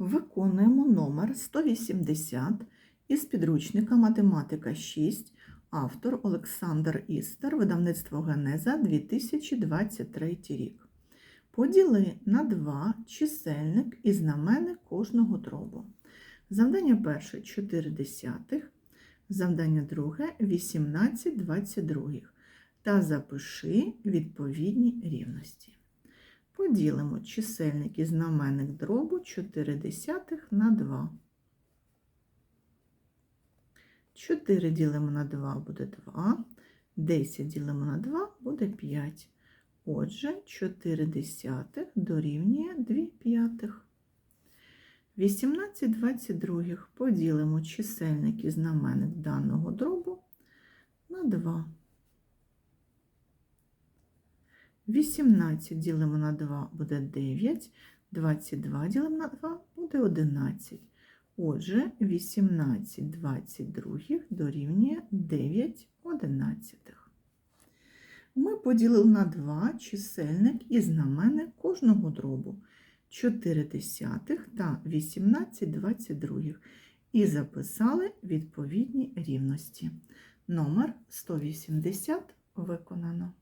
Виконуємо номер 180 із підручника Математика 6, автор Олександр Істер, видавництво Генеза 2023 рік. Поділи на 2 чисельник і знаменник кожного дробу. Завдання перше 4 десятих, завдання друге 18 22. Та запиши відповідні рівності. Поділимо чисельник і знаменник дробу 4 десятих на 2. 4 ділимо на 2 буде 2, 10 ділимо на 2 буде 5. Отже, 4 десятих дорівнює 2 п'ятих. 18 22 поділимо чисельник і знаменник даного дробу на 2. 18 ділимо на 2 буде 9, 22 ділимо на 2 буде 11. Отже, 18 22 дорівнює 9 одинадцятих. Ми поділили на 2 чисельник і знаменник кожного дробу 4 десятих та 18 22 і записали відповідні рівності. Номер 180 виконано.